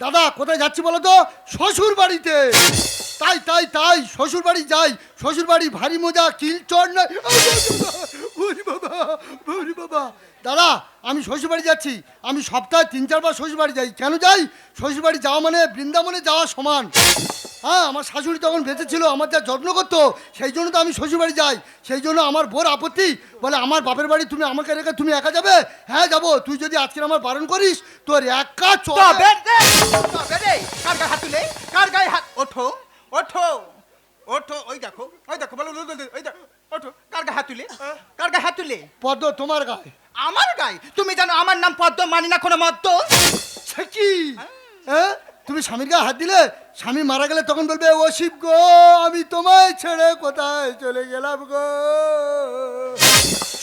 দাদা কোথায় যাচ্ছি বলো তো? শ্বশুর বাড়িতে তাই তাই তাই শ্বশুর বাড়ি যাই শ্বশুর বাড়ি ভারী মজা, কিলচর নয়। বাবা দাদা, আমি শ্বশুর বাড়ি যাচ্ছি, আমি সপ্তাহে তিন, চারবার শ্বশুর বাড়ি যাই। কেন যাই? শ্বশুর বাড়ি যাওয়া মানে বৃন্দাবনে যাওয়া সমান। হ্যাঁ আমার শাশুড়ি তখন বেঁচে ছিল, আমার যা যত্ন করতো, সেই জন্য তো আমি শ্বশুর বাড়ি যাই। সেই জন্য আমার বোর আপত্তি, বলে, আমার বাপের বাড়ি তুমি, আমাকে রেখে তুমি একা যাবে? হ্যাঁ যাব। তুই যদি আজকে আমার বারণ করিস, তোর একা চল কার ওঠো। ওঠো ওঠো ওই দেখো ওই দেখো বলো ওই দেখো ওঠো কার গায়ে হাত তুলে কার গায়ে হাত তুলে? পদ্ম তোমার গায়ে। আমার গায়ে? তুমি জানো আমার নাম পদ্ম মানি না কোনো মদ্য কি? হ্যাঁ? তুমি স্বামীর গায়ে হাত দিলে স্বামী মারা গেলে তখন বলবে ও শিব গো আমি তোমায় ছেড়ে কোথায় চলে গেলাম গো?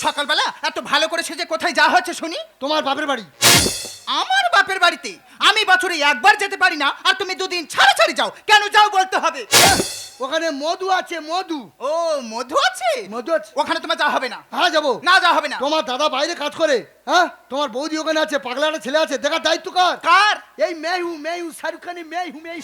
সকালবেলা এত ভালো করে সেজে কোথায় যাওয়া হচ্ছে শুনি? তোমার বাপের বাড়ি। আমার বাপের বাড়িতে আমি বছরে একবার যেতে পারি না আর তুমি দুদিন ছাড়া ছাড়ি যাও। কেন যাও বলতে হবে? ওখানে মধু আছে মধু। ও মধু আছে? মধু আছে। ওখানে তোমার যাওয়া হবে না। হ্যাঁ যাব। না যাওয়া হবে না। তোমার দাদা বাইরে কাজ করে হ্যাঁ? তোমার বৌদি ওখানে আছে পাগলা একটা ছেলে আছে দেখার দায়িত্ব কার? কার? এই মেহু মেহু শাহরুখ খানি মেহু মেহু।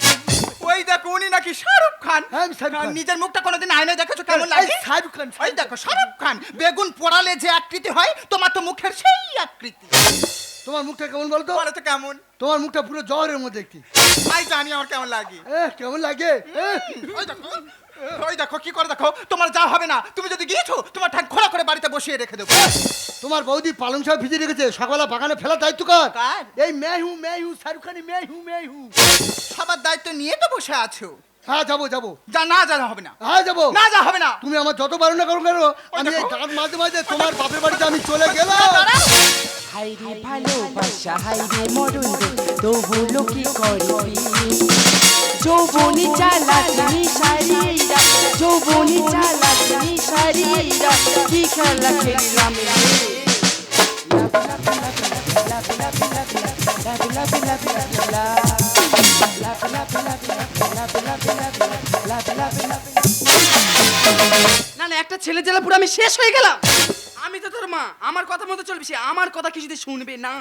ওই দেখো উনি নাকি শাহরুখ খান। হ্যাঁ, শাহরুখ খান। নিজের মুখটা কোনোদিন আয়নায় দেখেছ? কেমন লাগে? শাহরুখ খান ওই দেখো শাহরুখ খান। বেগুন পোড়ালে যে আকৃতি হয় তোমার তো মুখের সেই আকৃতি। তোমার মুখটা কেমন বলতো? বলো তো কেমন? তোমার মুখটা পুরো জ্বরের মধ্যে একটি। আই জানি আমার কেমন লাগে। এ কেমন লাগে? ওই দেখো ওই দেখো কি করে দেখো? তোমার যা হবে না তুমি যদি গিয়েছো তোমার ঠ্যাং খোলা করে বাড়িতে বসিয়ে রেখে দেবো। তোমার বৌদি পালং শাক ভিজে রেখেছে সকালে বাগানে ফেলার দায়িত্ব কার? কার? এই মেহু মেহু শাহরুখ খানি মেহু মেহু। সবার দায়িত্ব নিয়ে তো বসে আছো। হ্যাঁ যাব যাব। যা না যা হবে না। হ্যাঁ যাব। না যা হবে না। তুমি আমার যত বারণ করো কেন আমি এই। মাঝে মাঝে তোমার বাপের বাড়িতে আমি চলে গেলাম। হাইরে ভালোবাসা হাইরে মরণ তবু লোকে করবি যৌবনি চালা তুমি শারীরা যৌবনি চালা তুমি শারীরা কি খেলা খেলিলাম রে? একটা ছেলে জেলা পুরো আমি শেষ হয়ে গেলাম। আমি তো তোর মা। আমার কথা মতো চলবি, সে আমার কথা কিছুতে শুনবে না।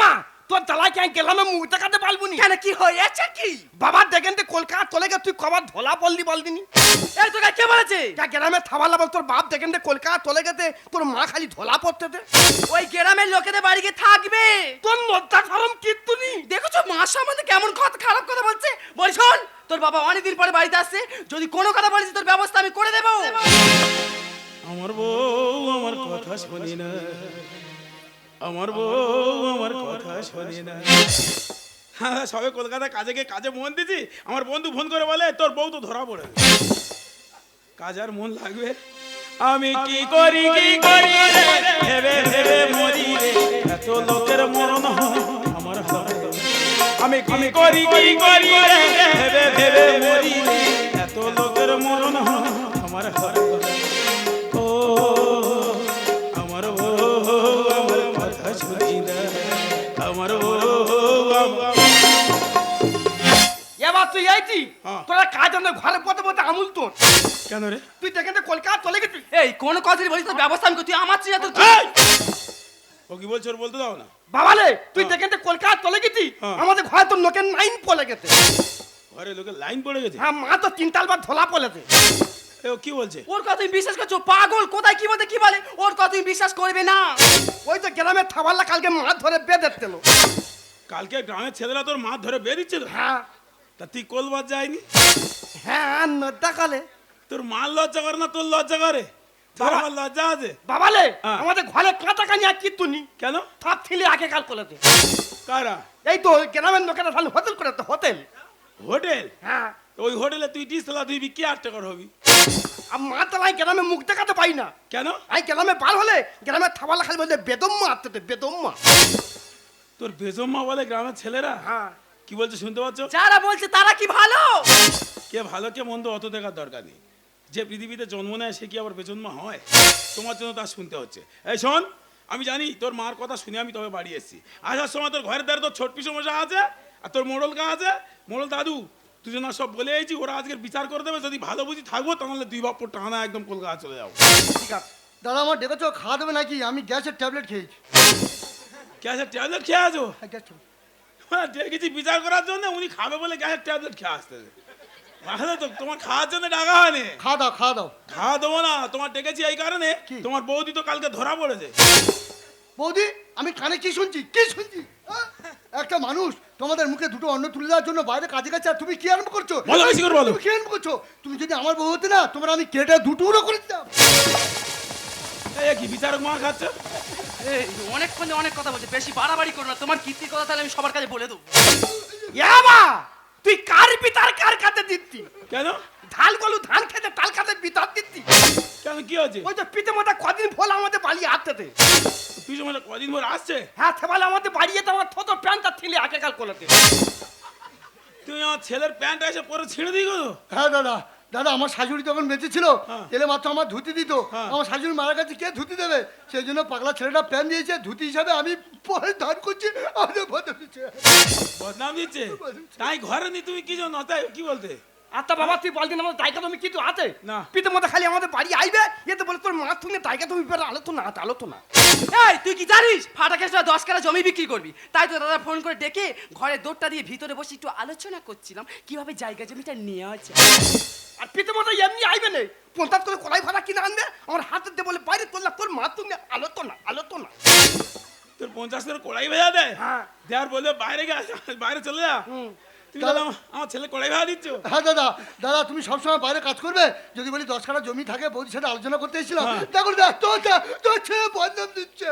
মা! তোর জ্বালায় কেন গেলাম মুখ দেখাতে পারব নি? কেন কি হয়েছে কি? বাবার দেখেন তো কলকাতা চলে গে তুই কবার ধোলা বললি বলদিনি এই তোকে কে বলেছে? যা গ্রামে থাবালা বল তোর বাপ দেখেন তো কলকাতা চলে গেতে তোর মা খালি ধোলা পড়তে দে। ওই গ্রামের লোকেদের বাড়ি গিয়ে থাকবে। তোর লজ্জা সরম কিত্তু নি? দেখেছ মা সম্বন্ধে কেমন কথা খারাপ কথা বলছে? বলি শোন তোর বাবা অনেকদিন পরে বাড়িতে আসছে। যদি কোনো কথা বলিস তোর ব্যবস্থা আমি করে দেবো। আমার বউ আমার কথা শোনে না। আমার বউ আমার কথা শোনে না। হ্যাঁ সবে কলকাতায় কাজে গিয়ে কাজে মন দিছি আমার বন্ধু ফোন করে বলে তোর বউ তো ধরা পড়ে কাজ আর মন লাগবে। আমি কি করি কি করি রে? ভেবে ভেবে মরি রে। এত লোকের মরণ হয়, আমার। আমি কি করি কি করি রে? ভেবে ভেবে মরি রে। এত লোকের মরণ হয়, আমার হয় তুই এইটি হ্যাঁ। তোরা কাজ আমাদের ঘরে পথে পথে আমুল তোর। কেন রে? তুই দেখেন কলকাতা চলে গেছিস। এই কোন কথা বলিস তোর ব্যবস্থা আমি তুই আমার চেয়ে তোর ও কি বলছো ওর বলতে দাও না? বাবালে তুই দেখেন কলকাতা চলে গেছি হ্যাঁ। আমাদের ঘরে তোর লোকের নাইন পলে গেছে। ঘরে লোকের লাইন পড়ে গেছে? হ্যাঁ মা তো তিনটাল বার ধোলা পলেছে এ, ও কি বলছে? ওর কথা তুমি বিশ্বাস করছ? পাগল কোথায় কি বলতে কি বলে? ওর কথা তুমি বিশ্বাস করবে না। ওই তো গ্রামের থাবাল্লা কালকে মাছ ধরে বেঁধে কালকে গ্রামের ছেলেরা তোর মাছ ধরে বেরিয়েছিল হ্যাঁ। তা তুই কলবার যায়নি? হ্যাঁ কালে তোর মার লজ্জা করে না তোর লজ্জা করে? তোর আমার লজ্জা আছে? বাবালে হ্যাঁ। আমাদের ঘরে কানি আর কেন? থাপ ছিলে আগে কাল কারা? এই তো গ্রামের লোকেরা তাহলে হোটেল করে তো হোটেল। হোটেল? হ্যাঁ। ওই হোটেলে তুই তুই কি আট টাকার হবি। আর মা তালাই গ্রামে মুখ দেখাতে পাই না। কেন? গ্রামে পার হলে থাবালা খালি বলতে বেদম্মা আত্মতে বেদম্মা। তোর বলে গ্রামের ছেলেরা? হ্যাঁ। কি বলছে শুনতে পাচ্ছ? যারা বলছে তারা কি ভালো? কে ভালো কে মন্দ অত দেখার দরকার নেই। যে পৃথিবীতে জন্ম নেয় সে কি আবার বেজন্মা হয়? তোমার জন্য তা শুনতে হচ্ছে। এই শোন আমি জানি তোর মার কথা শুনে আমি তবে বাড়ি এসেছি। আসার সময় তোর ঘরের দ্বারা তোর ছোট পিসমশা আছে আর তোর মোড়ল গা আছে। মোড়ল দাদু দুজন সব বলে এসেছি ওরা আজকের বিচার করে দেবে। যদি ভালো বুঝি থাকব তাহলে দুই বাপ্পর টানা একদম কলকাতা চলে যাব। ঠিক আছে। দাদা আমার ডেকেছো খাওয়া দেবে নাকি? আমি গ্যাসের ট্যাবলেট খেয়েছি। গ্যাসের ট্যাবলেট খেয়ে আছো? হ্যাঁ, গ্যাস tablet। ডেকেছি বিচার করার জন্য উনি খাবে বলে গ্যাসের ট্যাবলেট খেয়ে আসতে ভালো তো তোমার খাওয়ার জন্য ডাকা হয়নি? খাওয়া দাও খাওয়া দাও। খাওয়া দেবো না তোমার ডেকেছি এই কারণে? তোমার বৌদি তো কালকে ধরা পড়েছে। বৌদি আমি কানে কি শুনছি? কি শুনছি? হ্যাঁ? একটা মানুষ তোমাদের মুখে দুটো অন্ন তুলে দেওয়ার জন্য বাইরে কাজে কাছে আর তুমি কি আরম্ভ করছ? তুমি কি আরম্ভ করছ? তুমি যদি আমার বউ হতে না তোমার আমি কেটে দুটো করে দিতাম। এই কি বিচারক মা খাচ্ছে? এই অনেকক্ষণ অনেক কথা বলছে। বেশি বাড়াবাড়ি করো না। তোমার কীর্তির কথা তাহলে আমি সবার কাছে বলে দেবো। ইয়াবা তুই কার পিতার কার কাছে দিচ্ছি কেন? ধান গলু ধান খেতে তাল খাতে পিতার দিচ্ছি কেন কি হচ্ছে ওই তো পিতে মাথা কদিন ফল আমাদের বাড়ি হাততে পিছু মানে কদিন ধরে আসছে? হ্যাঁ সেবেলা আমাদের বাড়িয়ে তো আমার ছোট প্যান্টটা ছিলে আগেকাল কোলাতে। তুমি আমার ছেলের প্যান্ট এসে পরে ছিঁড়ে দিই গো হ্যাঁ দাদা। দাদা আমার শাশুড়ি তখন বেঁচে ছিল হ্যাঁ। এলে মাত্র আমার ধুতি দিত। হ্যাঁ। আমার শাশুড়ি মারা গেছে কে ধুতি দেবে? সেই জন্য পাগলা ছেলেটা প্যান দিয়েছে ধুতি হিসাবে আমি পরে ধান করছি আমাদের বদল দিচ্ছে বদনাম দিচ্ছে? তাই ঘরে নি তুমি কি জন্য? তাই কি বলতে? আচ্ছা বাবা তুই বলদিন আমার দায়িত্ব তুমি কিছু আছে না। পিতে মাথা খালি আমাদের বাড়ি আইবে? এতে বলে তোর মাছ তুমি দায়িত্ব তুমি বের আলো তো না আলো তো না। এই তুই কি জানিস? ফাটা কেসটা দশ কাটা জমি বিক্রি করবি। তাই তো দাদা ফোন করে ডেকে ঘরের দৌড়টা দিয়ে ভিতরে বসে একটু আলোচনা করছিলাম কীভাবে জায়গা জমিটা নেওয়া যায়। আর পিতে মাথা এমনি আইবে নেই পঞ্চাশ করে কলাই ভাড়া কিনে আনবে? আমার হাতে দিয়ে বলে বাইরে তোলা তোর মা তুমি আলো তো না আলো তো না। তোর পঞ্চাশ করে কড়াই ভেজা দেয় হ্যাঁ। দেওয়ার বললে বাইরে গে বাইরে চলে যা। তুমি তাহলে আমার- ছেলে কড়াই দিচ্ছ? হ্যাঁ দাদা দাদা তুমি সবসময় বাইরে কাজ করবে? যদি বলি দশ কাটা জমি থাকে বৌদির সাথে আলোচনা করতে এসেছিলাম হ্যাঁ। তোর তোর ছেলে বদনাম দিচ্ছে।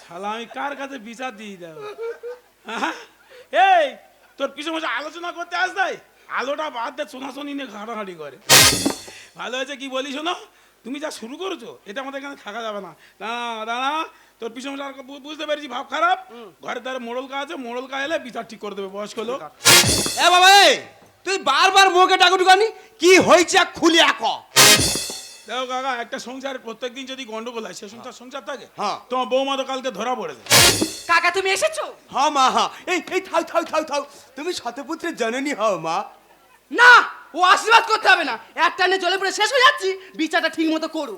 শালা আমি কার কাছে বিচার দিয়ে দেব হ্যাঁ? এই তোর মাসে আলোচনা করতে আস তাই আলোটা বাদ দে শোনাশোনি নিয়ে ঘাটাঘাটি করে। ভালো হয়েছে কি বলি শোনো? তুমি যা শুরু করেছ এটা আমাদের এখানে থাকা যাবে না। দাঁড়া দাঁড়া তোর পিছু মাসে বুঝতে পেরেছি ভাব খারাপ? ঘরের দ্বারা মোড়ল কা আছে মোড়ল কা এলে বিচার ঠিক করে দেবে বয়স্ক লোক। এ বাবা এই তুই বারবার মুখে ডাকু ঢুকানি কি হয়েছে খুলে আক? দেখো কাকা একটা সংসারে প্রত্যেকদিন যদি গন্ডগোল হয় সে সংসার সংসার থাকে? হ্যাঁ। তোমার বৌমা তো কালকে ধরা পড়েছে কাকা তুমি এসেছ? হ্যাঁ মা হ্যাঁ। এই এই থাও থাও থাও থাও তুমি শতপুত্রের জননী হও মা। না! ও আশীর্বাদ করতে হবে না। এক টানে জলে পড়ে শেষ হয়ে যাচ্ছি বিচারটা ঠিক মতো করু।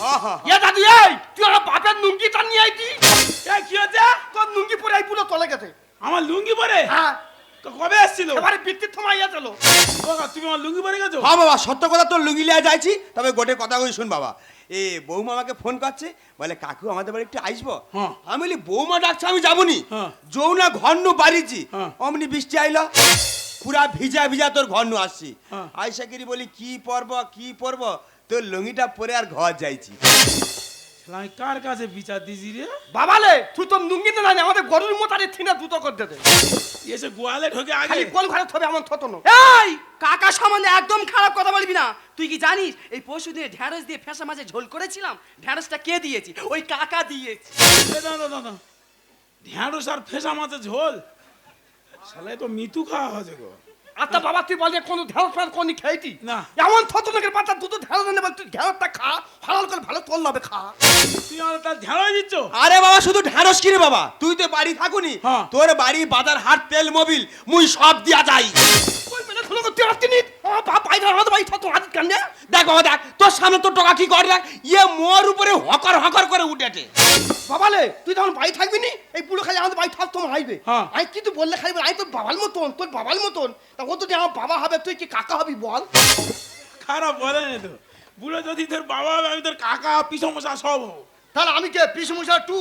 হ্যাঁ হ্যাঁ এ দাদু এই তুই আমার বাপের লুঙ্গি টান নিয়ে আইতি। এই কি হচ্ছে তোর লুঙ্গি পরে এই পুরো তলে গেছে। আমার লুঙ্গি পরে? হ্যাঁ। ক- কবে এসেছিল? এবারে সময় গেছিল কাকা, তুমি আমার লুঙ্গি পরে গেছো? হ্যাঁ বাবা সত্য কথা তোর লুঙ্গি লিয়া যাইছি তবে গোটে কথা কই শুন বাবা। এ বৌমা আমাকে ফোন করছে বলে কাকু আমাদের বাড়ি একটু আসব হ্যাঁ। আমি বলি বৌমা ডাকছে আমি যাবনি হ্যাঁ। যৌনা ঘন্ন বাড়িছি হ্যাঁ। অমনি বৃষ্টি আইলো। পুরা ভিজা ভিজা তোর ঘর নু আসছি। হ্যাঁ। আইসা গিরি বলি কি পরব কি পরব? তোর লুঙ্গিটা পরে আর ঘর যাইছি। আমি কার কাছে বিচার দিছি রে? বাবালে তুই তোর লুঙ্গি না জানি আমাদের গরুর মোতারে থিনে দুটো করতে দে এসে গোয়ালে ঢোকে আগে। খালি গোল ঘরে থবে এমন থতো না এই কাকা সম্বন্ধে একদম খারাপ কথা বলবি না। তুই কি জানিস এই পশু দিয়ে ঢ্যাঁড়স দিয়ে ফেঁসা মাঝে ঝোল করেছিলাম? ঢ্যাঁড়সটা কে দিয়েছি? ওই কাকা দিয়েছি। দাদা দাদা দাদা ঢ্যাঁড়স আর ফেসা মাছে ঝোল? শালা তো মিতু খাওয়া হয়েছে গো। আচ্ছা বাবা তুই বলে কোনো ঢেঁড়স ফেঁড়স কোনি খেয়েছি? না। এমন থতো নাকি পাতা দুটো ঢেঁড়স এনে বল তুই ঢেঁড়সটা খা হালাল করে ভালো তোর লাভে খা। তুই আমার তার ঢ্যাঁড়স দিচ্ছ? আরে বাবা শুধু ঢেঁড়স কিরে বাবা তুই তো বাড়ি থাকুনি। হ্যাঁ। তোর বাড়ি বাজার হাট তেল মোবিল মুই সব দিয়া যাই। ওই বেলা শুনে তুই আর তিনি আমার বাপ বাইরে আমাদের বাড়ি থতো হাত কান্দে দেখ বাবা দেখ তোর সামনে তোর টাকা কি করে দেখ? ইয়ে মোর উপরে হকর হকর করে উঠেছে। বাবালে তুই যখন বাড়ি থাকবি নি? এই পুরো খালি আমাদের বাড়ি থাকতো হাইবে হ্যাঁ। আমি কিন্তু বললে খালি আমি তোর বাবার মতন তোর বাবার মতন? তা ও যদি আমার বাবা হবে তুই কি কাকা হবি বল? খারাপ বলে না তো। বুড়ো যদি তোর বাবা হবে আমি তোর কাকা পিসমশা সব হব। তাহলে আমি কে? পিসমশা টু?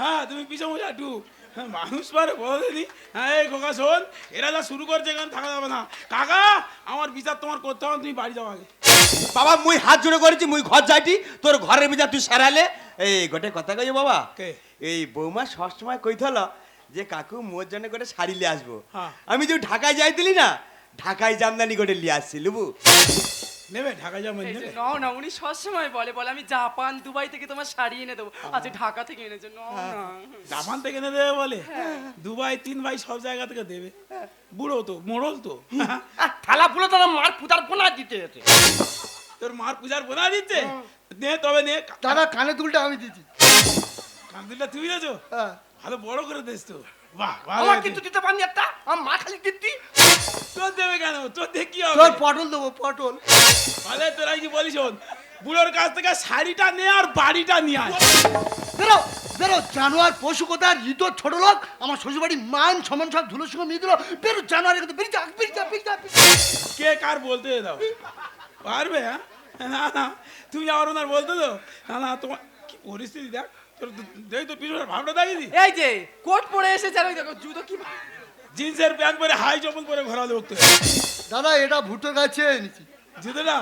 হ্যাঁ তুমি পিসমশা টু। মানুষ পারে বলেনি। হ্যাঁ এই খোকা শোন এরা যা শুরু করছে এখানে থাকা যাবে না। কাকা আমার বিচার তোমার করতে হবে তুমি বাড়ি যাও আগে। বাবা মুই হাত জোড়ে করেছি মুই ঘর যাইটি তোর ঘরের বিচার তুই সারালে। এই গোটে কথা কই বাবা। কে? এই বৌমা সবসময় কইতল যে কাকু মোর জন্য গোটে শাড়ি লিয়ে আসব। হ্যাঁ। আমি যে ঢাকায় যাইতিলি না ঢাকায় জামদানি গোটে লিয়ে আসছি লুবু নেবে ঢাকা যাব নেবে নাও না উনি সবসময় বলে বলে আমি জাপান দুবাই থেকে তোমার শাড়ি এনে দেবো। আচ্ছা ঢাকা থেকে এনেছো নাও না জাপান থেকে এনে দেবে বলে? দুবাই তিন ভাই সব জায়গা থেকে দেবে। বুড়ো তো মোড়ল তো। থালা পুরো তোর মার পুতার পোনা দিতে তোর মার পূজার বোনা দিচ্ছে? নে তবে নে। দাদা কানে দুলটা আমি দিচ্ছি। কান্দিটা তুই দিয়েছ? হ্যাঁ। ভালো বড় করে দিস তো। আমার। কিন্তু দিতে পারিনি একটা আমার মা খালি দিতি। তোর দেবে কেন? তোর দেখ কি হবে? তোর পটল দেবো পটল। ভালো তোরা কি বলিস বুড়োর কাছ থেকে শাড়িটা নে আর বাড়িটা নিয়ে আয়। বেরো বেরো জানোয়ার পশু কোথায়? ঋত ছোট লোক আমার শ্বশুরবাড়ি মান সমান সব ধুলোর সঙ্গে মিয়ে দিল। বেরো জানোয়ারের কথা বেরিয়ে যা বেরিয়ে যা বেরিয়ে যা কে কার বলতে দাও? পারবে হ্যাঁ? না না তুমি আমার ওনার বলতে তো না না তোমার কি পরিস্থিতি দেখ। তোর ভাবটা দেখিনি এই যে কোট পরে এসেছে আর ওই দেখো জুতো কি জিন্সের প্যান্ট পরে হাই পরে ঘোরা লোক তো দাদা এটা ভুট্টোর গাছে এনেছি। জিতে না?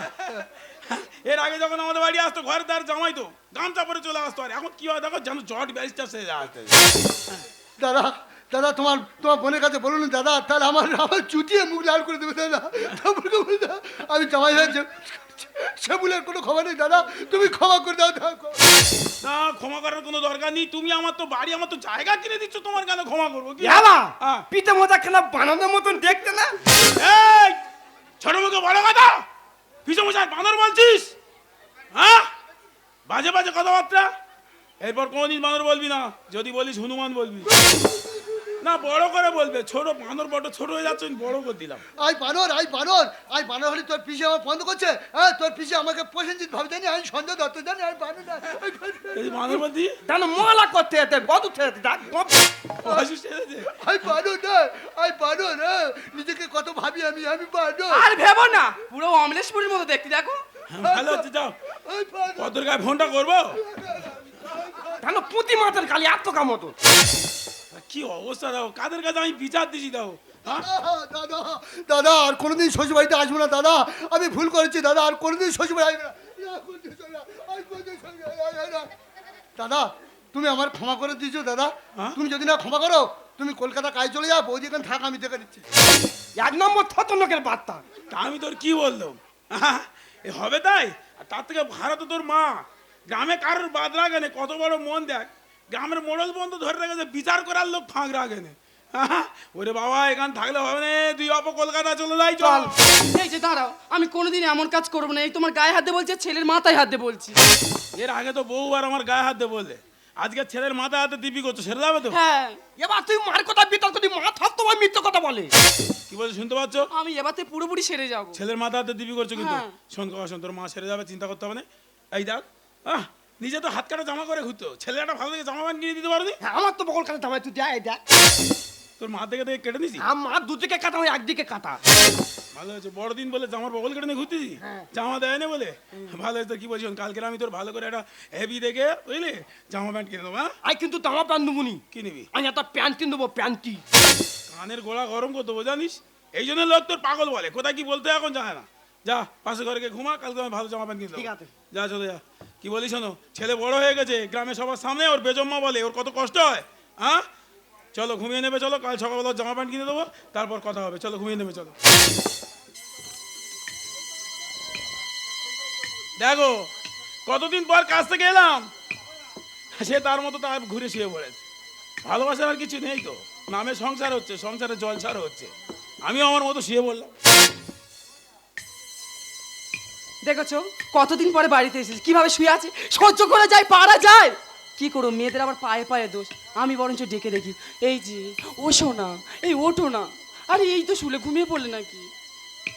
এর আগে যখন আমাদের বাড়ি আসতো ঘরে তার জামাই তো গামছা পরে চলে আসতো। আর এখন কি হয় দেখো যেন জট ব্যারিস্টার সে আসতে দাদা দাদা তোমার তোমার বোনের কাছে বলুন দাদা তাহলে আমার আমার চুটিয়ে মুখ লাল করে দেবে দাদা। তারপরে আমি জামাই হয়েছে সে বলে কোনো খবর নেই দাদা তুমি ক্ষমা করে দাও ক্ষমা। না ক্ষমা করার কোনো দরকার নেই। তুমি আমার তো বাড়ি আমার তো জায়গা কিনে দিচ্ছ তোমার কেন ক্ষমা করব? কি হ্যাঁ। পিঠে মোটা খেলা বানানোর মতন দেখতে না? এই ছোট মুখে বড় কথা? পিছু মশাই বানর বলছিস? হ্যাঁ? বাজে বাজে কথাবার্তা? এরপর কোনোদিন বানর বলবি না যদি বলিস হনুমান বলবি। না বড় করে বলবে। ছোট বানর বড় ছোট হয়ে যাচ্ছে বড় করে দিলাম। আই বানর আই বানর আই বানর হলে তোর পিসে আমার বন্ধ করছে? হ্যাঁ তোর পিসে আমাকে প্রসেনজিৎ ভাবে জানি আমি সন্দেহ দত্ত জানি আমি বানর না। এই বানর। বলতি? কেন মহলা করতে যেতে গদ উঠে যেতে ডাক আই বানর না আই বানর হ্যাঁ নিজেকে কত ভাবি আমি আমি বানর। আর ভেবো না পুরো অমলেশপুরির মতো দেখতে দেখো। ভালো হচ্ছে যাও। আই বানর। কত গায়ে ফোনটা করব? কেন পুঁতি মাথার খালি আত্মকা মতো কি অবস্থা দাও কাদের কাছে আমি বিচার দিছি দাও হ্যাঁ? দাদা দাদা আর কোনোদিন শ্বশুর বাড়িতে আসব না দাদা। আমি ভুল করেছি দাদা আর কোনোদিন শ্বশুর বাড়ি। দাদা তুমি আমার ক্ষমা করে দিয়েছ দাদা। হ্যাঁ? তুমি যদি না ক্ষমা করো তুমি কলকাতা কাজ চলে যাও বৌদি এখানে থাক আমি দেখে দিচ্ছি। এক নম্বর থত লোকের বার্তা। তা আমি তোর কি বললাম? আহা, এ হবে তাই? আর তার থেকে ভাড়া তো তোর মা। গ্রামে কারোর বাদ রাখে না কত বড় মন দেখ। গ্রামের মোড়ল বন্ধ ধরে রেখেছে বিচার করার লোক ফাঁক রাখে না। ওরে বাবা এখানে থাকলে হবে না তুই অপ কলকাতা চলে যাই চল। এই যে দাঁড়াও আমি কোনোদিন এমন কাজ করব না এই তোমার গায়ে হাত বলছে ছেলের মাথায় হাত বলছি। এর আগে তো বহুবার আমার গায়ে হাত বললে আজকে ছেলের মাথা হাতে দিবি করছ সেরে যাবে তো? হ্যাঁ। এবার তুই মার কথা বিতর্ক তুই মা থাক তোমার মিথ্য কথা বলে। কি বলছো শুনতে পাচ্ছ? আমি এবারে পুরোপুরি সেরে যাব। ছেলের মাথা হাতে দিবি করছ কিন্তু? হ্যাঁ। শোন কথা শোন তোর মা সেরে যাবে চিন্তা করতে হবে না। এই দেখ আহ নিজে তো হাত কাটা জামা করে ঘুরতো। ছেলে একটা ভালো থেকে জামা প্যান্ট কিনে দিতে পারবি? হ্যাঁ, আমার তো বকল কাটা জামাই তুই দেয় দেখ। তোর মা থেকে থেকে কেটে নিছি আমার দুদিকে কাটা হয় একদিকে কাটা। ভালো হয়েছে বড়দিন বলে জামার বগল কেটে নিয়ে ঘুরতেছি জামা দেয় না বলে? ভালো হয়েছে কি বলছি কালকে আমি তোর ভালো করে একটা হেভি দেখে বুঝলি? জামা প্যান্ট কিনে দেবো হ্যাঁ? আই কিন্তু জামা প্যান্ট দেবো নি কি নিবি? আমি একটা প্যান্ট কিনে দেবো প্যান্টি কানের গোড়া গরম করতে দেবো জানিস? এই জন্য লোক তোর পাগল বলে। কোথায় কি বলতে এখন জানে না। যা পাশে ঘরে গিয়ে ঘুমা কালকে আমি ভালো জামা প্যান্ট কিনে দেবো। ঠিক আছে। যা চলে যা। কি বলিস শোনো ছেলে বড় হয়ে গেছে গ্রামে সবার সামনে ওর বেজম্মা বলে, ওর কত কষ্ট হয় হ্যাঁ? চলো ঘুমিয়ে নেবে, চলো, কাল সকালবেলা জামা প্যান্ট কিনে দেবো, তারপর কথা হবে, চলো ঘুমিয়ে নেবে, চলো। দেখো, কতদিন পর কাজ থেকে এলাম, সে তার মতো তার ঘুরে শুয়ে পড়েছে। ভালোবাসার আর কিছু নেই তো, নামে সংসার হচ্ছে, সংসারে জলসার হচ্ছে। আমিও আমার মতো শুয়ে বললাম দেখেছ? কতদিন পরে বাড়িতে এসেছি কীভাবে শুয়ে আছে সহ্য করে যায় পারা যায়। কি করো মেয়েদের আবার পায়ে পায়ে দোষ। আমি বরঞ্চ ডেকে দেখি। এই যে ওঠো না এই ওঠো না। আরে এই তো শুলে ঘুমিয়ে পড়লে নাকি?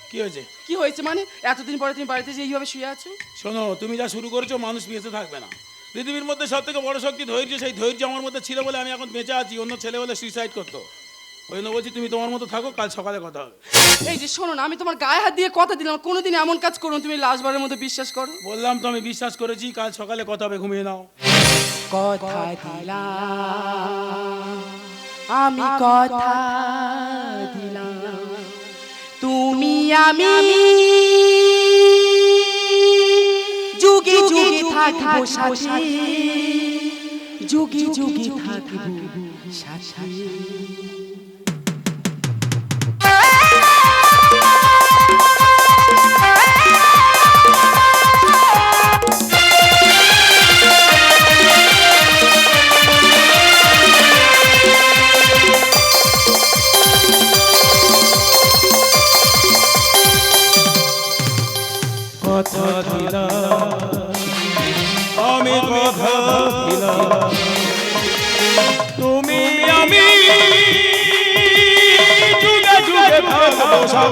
কি হয়েছে? কি হয়েছে মানে? এতদিন পরে তুমি বাড়িতে যে এইভাবে শুয়ে আছো? শোনো তুমি যা শুরু করেছ মানুষ বেঁচে থাকবে না। পৃথিবীর মধ্যে সব থেকে বড় শক্তি ধৈর্য সেই ধৈর্য আমার মধ্যে ছিল বলে আমি এখন বেঁচে আছি অন্য ছেলে বলে সুইসাইড করতো। ওই জন্য বলছি তুমি তোমার মতো থাকো কাল সকালে কথা হবে। এই যে শোনো না আমি তোমার গায়ে হাত দিয়ে কথা দিলাম কোনোদিন এমন কাজ করো তুমি লাশবারের মতো বিশ্বাস করো। বললাম তো আমি বিশ্বাস করেছি কাল সকালে কথা হবে ঘুমিয়ে নাও। কথা দিলাম আমি কথা দিলাম তুমি আমি যুগে যুগে থাকব সাথে যুগে যুগে থাকব সাথে।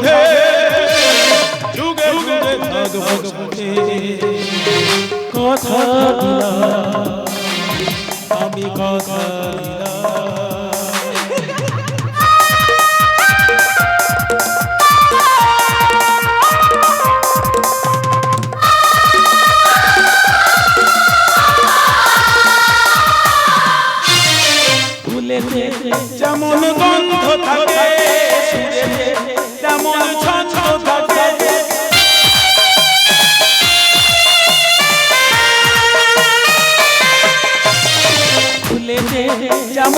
থাকব যুগে যুগে ভগবতে কথা দিলাম। আমি কথা দিলাম।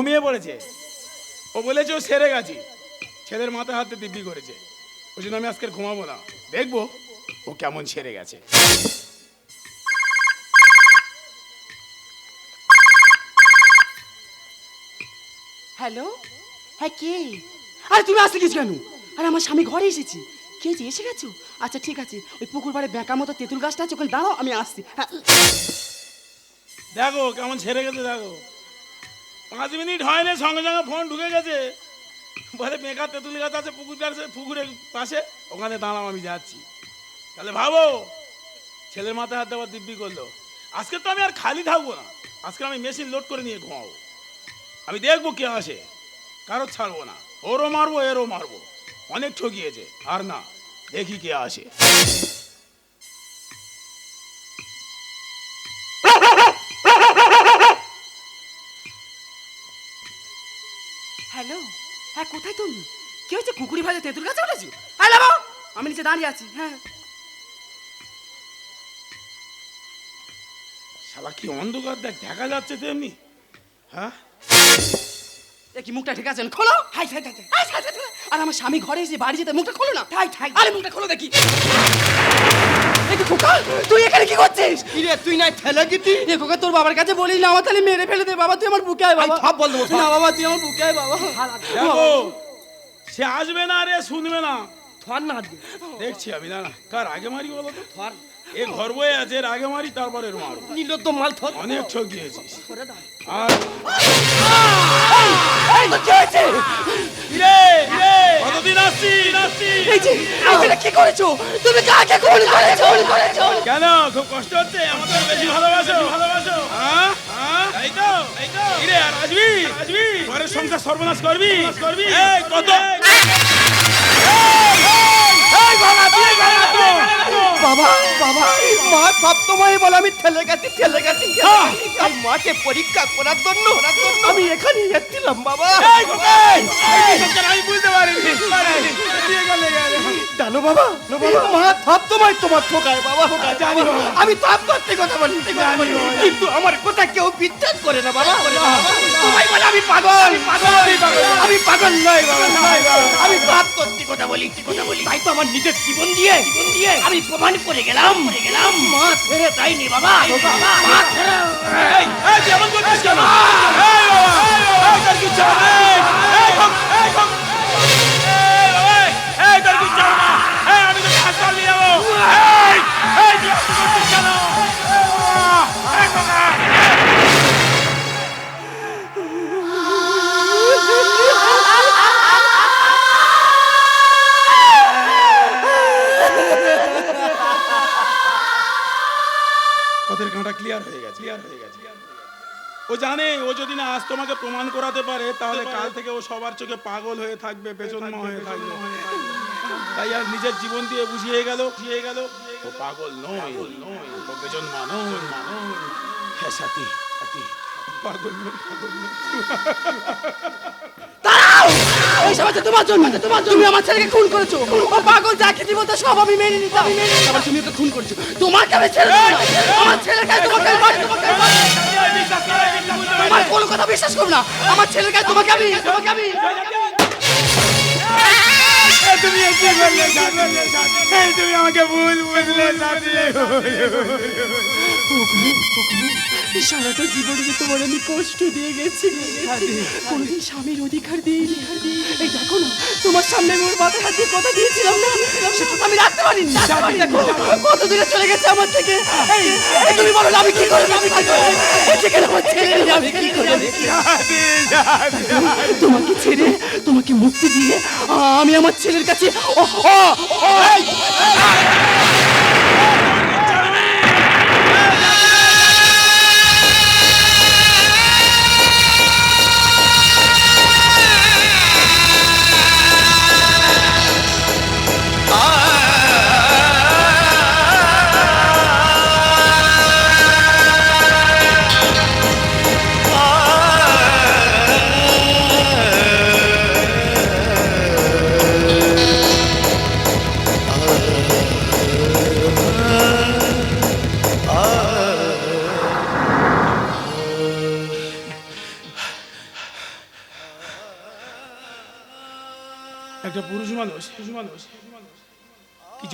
ঘুমিয়ে পড়েছে। ও বলেছে ও সেরে গেছি। ছেলের মাথায় হাতে দিব্যি করেছে। ওই জন্য আমি আজকে ঘুমাবো না। দেখব ও কেমন সেরে গেছে। হ্যালো? হ্যাঁ কে? আরে তুমি আসতে গেছো কেন? আরে আমার স্বামী ঘরে এসেছি। কে যে এসে গেছো? আচ্ছা ঠিক আছে। ওই পুকুর পাড়ে বেঁকা মতো তেঁতুল গাছটা আছে ওখানে দাঁড়াও আমি আসছি। হ্যাঁ। দেখো কেমন ছেড়ে গেছে দেখো। পাঁচ মিনিট হয়নি সঙ্গে সঙ্গে ফোন ঢুকে গেছে। বলে, মেঘা তেঁতুল গাছ আছে, পুকুর আছে, পুকুরের পাশে, ওখানে দাঁড়াও, আমি যাচ্ছি। তাহলে ভাবো, ছেলের মাথায় হাত দেওয়ার দিব্যি করল। আজকে তো আমি আর খালি থাকব না। আজকে আমি মেশিন লোড করে নিয়ে ঘুমাবো। আমি দেখব কে আসে, কারও ছাড়বো না। ওরও মারবো, এরও মারবো। অনেক ঠকিয়েছে, আর না, দেখি কে আসে। হ্যালো? হ্যাঁ কোথায় তুমি? কি হয়েছে? কুকুরি ভাজা তেঁতুল গাছে উঠেছো? হ্যাঁ বাবা আমি নিচে দাঁড়িয়ে আছি হ্যাঁ। শালা কি অন্ধকার দেখ দেখা যাচ্ছে তেমনি। হ্যাঁ? এ কি মুখটা ঠিক আছে? না? খোলো হাই, হাই, হাই। আর আমার স্বামী ঘরে এসে বাড়ি যেতে মুখটা খোলো না। হাই হাই। আরে মুখটা খোলো দেখি। এ খোকা? তুই এখানে কি করছিস? কিরে তুই নাই ঠেলে গেতি এ খোকা তোর বাবার কাছে বলিস না আমার তাহলে মেরে ফেলে দে বাবা তুই আমার বুকে আয় বাবা। সব বল দেবো, না বাবা তুই আমার বুকে আয় বাবা। দেখো সে আসবে না রে শুনবে না। ধর না দেখছি আমি না কার আগে মারি বলো তো? ধর। এ ঘর বয়ে আছে এর আগে মারি তারপরে মারো নিল তো মাল ধর। অনেক ঠকিয়েছিস। আর কি করেছ তুমি কাকে খুন করেছ কেন খুব কষ্ট হচ্ছে আমাদের বেশি ভালোবাসো ভালোবাসো হ্যাঁ হ্যাঁ এই তো এই আসবি আসবি ঘরের সংসার সর্বনাশ করবি করবি এই কত এই তুই বাবা বাবা। মা সপ্তময় বলে আমি ঠেলে গেছি ঠেলে গেছি। আর মাকে পরীক্ষা করার জন্য আমি এখানে এসেছিলাম বাবা। আমি বুঝতে পারিনি জানো বাবা মা সপ্তময় তোমার ঠোকায় বাবা। জানি আমি সব করতে কথা বলি কিন্তু আমার কথা কেউ বিশ্বাস করে না বাবা। সবাই বলে আমি পাগল। পাগল আমি পাগল। নয় বাবা। আমি সব সত্যি কথা বলি কথা বলি। তাই তো আমার নিজের জীবন দিয়ে জীবন দিয়ে। আমি প্রমাণ করে গেলাম করে গেলাম মা ছেড়ে দেয়নি বাবা মা ছেড়ে এই এই এমন করছিস কেন এই বাবা এই তোর কি চাও এই এই খোক এই খোক এই বাবা এই তোর কি চাও না এই আমি তো হাসপাতাল যাব এই এই ও জানে ও যদি না আজ তোমাকে প্রমাণ করাতে পারে তাহলে কাল থেকে ও সবার চোখে পাগল হয়ে থাকবে পেছনমা হয়ে থাকবে তাই আর নিজের জীবন দিয়ে বুঝিয়ে গেল বুঝিয়ে গেল ও পাগল নয় নয় ও পেছনমা নয় হ্যাঁ সাথী সাথী পাগল এই তোমার জন্য তোমার জন্য আমার ছেলেকে খুন করেছ ও পাগল যা সব আমি মেনে নিতাম আবার তুমি ওকে খুন করেছ তোমাকে আমি ছেড়ে আমার ছেলের কাছে তোমাকে কোনো কথা বিশ্বাস করো না আমার ছেলের কাছে তোমাকে আমি তোমাকে আমি তুমি আমাকে ভুল বুঝলে। সারাটা জীবনে যে তোমার আমি কষ্ট দিয়ে গেছি। কোনোদিন স্বামীর অধিকার দিইনি। এই দেখো না তোমার সামনে আমি ওর মাথায় হাত দিয়ে কথা দিয়েছিলাম না? আমি রাখতে পারিনি। কত দূরে চলে গেছে আমার থেকে। তুমি বলো আমি কি করে আমি কি করে সেখানে আমার ছেলে আমি কি করে তোমাকে ছেড়ে তোমাকে মুক্তি দিয়ে আমি আমার ছেলের কাছে ও ও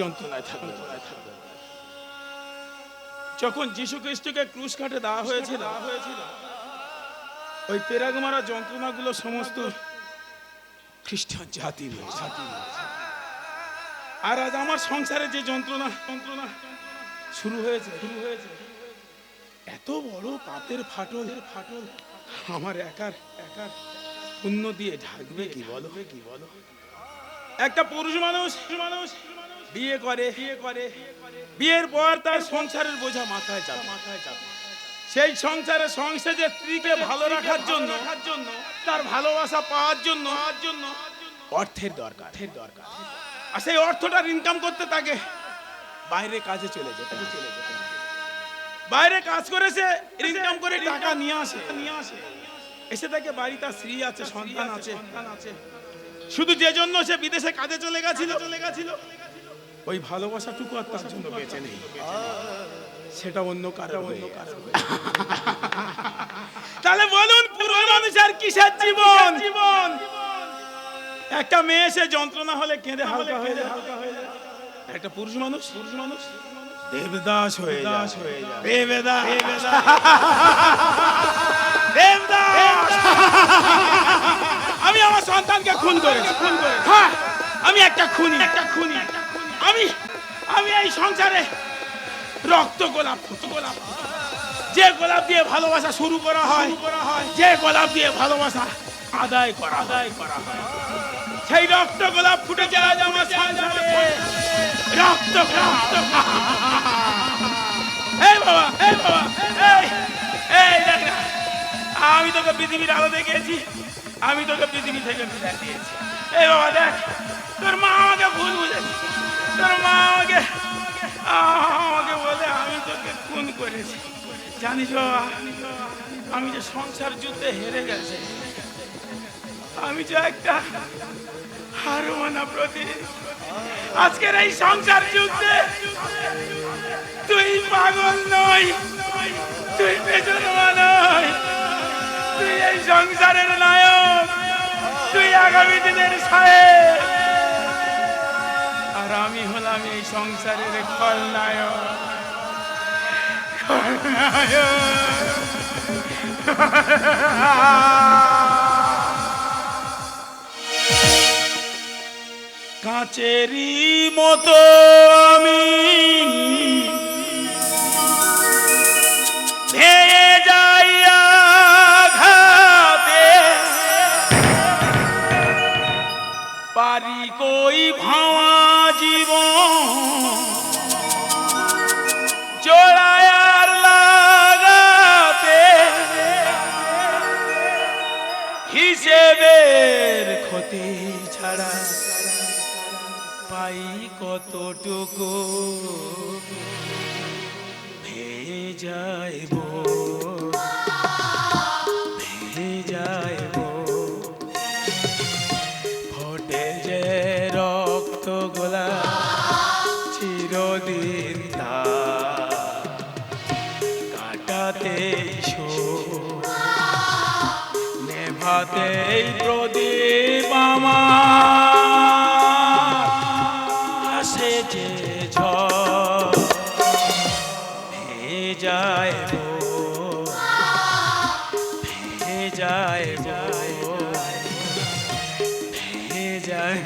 যন্ত্রণায় যখন যীশু খ্রিস্টকে ক্রুশ কাটে দেওয়া হয়েছিল, ওই পেরাগ মারা যন্ত্রণাগুলো সমস্ত খ্রিস্টান জাতির। আর আজ আমার সংসারে যে যন্ত্রণা যন্ত্রণা শুরু হয়েছে। শুরু হয়েছে এত বড় পাপের ফাটল ফাটল আমার একার একার পুণ্য দিয়ে ঢাকবে কি বলো? কি বলো একটা পুরুষ মানুষ মানুষ বিয়ে করে বিয়ে করে। বিয়ের পর তার সংসারের বোঝা মাথায় চাপ মাথায় চাপ সেই সংসারে সংসারে স্ত্রীকে ভালো রাখার জন্য জন্য তার ভালোবাসা পাওয়ার জন্য জন্য অর্থের দরকার। অর্থের দরকার আর সেই অর্থটার ইনকাম করতে তাকে বাইরে কাজে চলে যেতে চলে যেতে বাইরে কাজ করেছে ইনকাম করে টাকা নিয়ে আসে। নিয়ে আসে এসে তাকে বাড়ি তার স্ত্রী আছে, সন্তান আছে। সন্তান আছে শুধু যে জন্য সে বিদেশে কাজে চলে গেছিল চলে গেছিল। ওই ভালোবাসাটুকু আর তার জন্য বেঁচে নেই। সেটা অন্য কারও অন্য কারও তাহলে বলুন পুরো মানুষের কিসের জীবন? জীবন একটা মেয়ে সে যন্ত্রণা হলে কেঁদে হালকা হয়ে যায়। হালকা হয়ে যায়। একটা পুরুষ মানুষ? পুরুষ মানুষ। দেবদাস হয়ে দাস হয়ে যায়। দেবদাস। দেবদাস। আমি আমার সন্তানকে খুন করেছি। খুন করে হ্যাঁ। আমি একটা খুনি। একটা খুনি। আমি আমি এই সংসারে রক্ত গোলাপ গোলাপ। যে গোলাপ দিয়ে ভালোবাসা শুরু করা হয় হয় যে গোলাপ দিয়ে ভালোবাসা আদায় করা আদায় করা হয়। সেই রক্ত গোলাপ ফুটে আজ আমার রক্ত রক্ত এই বাবা এই বাবা, এই আমি তোকে পৃথিবীর আলো দেখেছি আমি তোকে পৃথিবী থেকে বিদায় দিয়েছি। এই বাবা, দেখ, তোর মা আমাকে ভুল বুঝেছে। তোর মা আমাকে আমাকে বলে আমি তোকে খুন করেছি। জানিস আমি যে সংসার যুদ্ধে হেরে গেছে, আমি যে একটা হারো মানা প্রতি আজকের এই সংসার যুদ্ধে তুই পাগল নই, তুই বেজন্মা নয় তুই এই সংসারের নায়ক, তুই আগামী দিনের সাহেব আর আমি হলাম এই সংসারের খলনায়ক। কাঁচেরি মতো আমি পারি কই ভাঙা জীবন জোড়ায়ার লাগাতে হিসেবের ক্ষতি ছাড়া পাই কতটুকু? ভেঙে এই প্রদীপ আমার আসে যে যায় ভে যায়